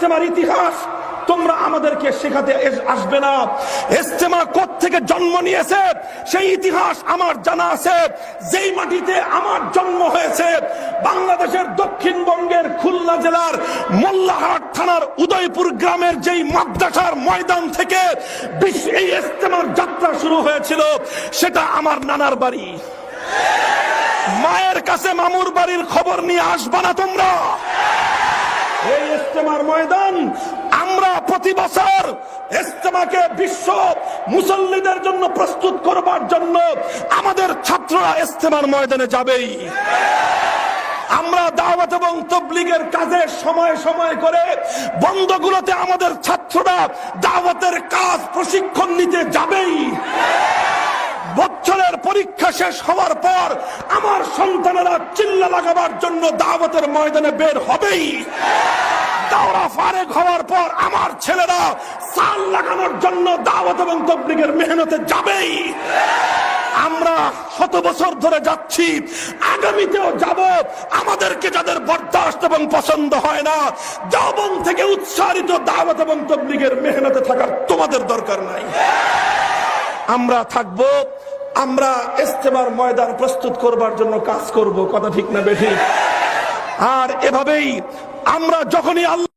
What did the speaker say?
ইস্তেমার ইতিহাস, তোমরা আমাদেরকে শেখাতে আসবে না। ইস্তেমা থেকে জন্ম নিয়েছে, সেই ইতিহাস আমার জানা আছে। যেই মাটিতে আমার জন্ম হয়েছে, বাংলাদেশের দক্ষিণবঙ্গের খুলনা জেলার মোল্লাহাট থানার উদয়পুর গ্রামের যেই মাদ্রাসার ময়দান থেকে এই ইস্তেমার যাত্রা শুরু হয়েছিল, সেটা আমার নানার বাড়ি। মায়ের কাছে মামুর বাড়ির খবর নিয়ে আসবা না তোমরা। এই ইস্তেমার ময়দান আমরা প্রতি বছর ইস্তেমাকে বিশ্ব মুসল্লিদের জন্য প্রস্তুত করবার জন্য আমাদের ছাত্ররা ইস্তেমার ময়দানে যাবেই। আমরা দাওয়াত এবং তবলিগের কাজে সময় সময় করে বন্ধগুলোতে আমাদের ছাত্ররা দাওয়াতের কাজ প্রশিক্ষণ নিতে যাবেই। শেষ হওয়ার পর আমার সন্তানেরা চিল্লা লাগাবার জন্য দাওয়াতের ময়দানে বের হবেই। দাওরা ফারেক হওয়ার পর আমার ছেলেরা সাল লাগানোর জন্য দাওয়াত এবং তবলিগের মেহনতে যাবেই। আমরা শত বছর ধরে যাচ্ছি, আগামীতেও যাব। আমাদেরকে যাদের বরদাস্ত এবং পছন্দ হয় না, যৌবন থেকে উৎসারিত দাওয়াত এবং তবলিগের মেহনতে থাকার তোমাদের দরকার নাই। আমরা থাকব আমরা ইস্তেমার ময়দান প্রস্তুত করবার জন্য কাজ করব, কথা ঠিক না বেঠিক? আর এভাবেই আমরা যখনই আল্লাহ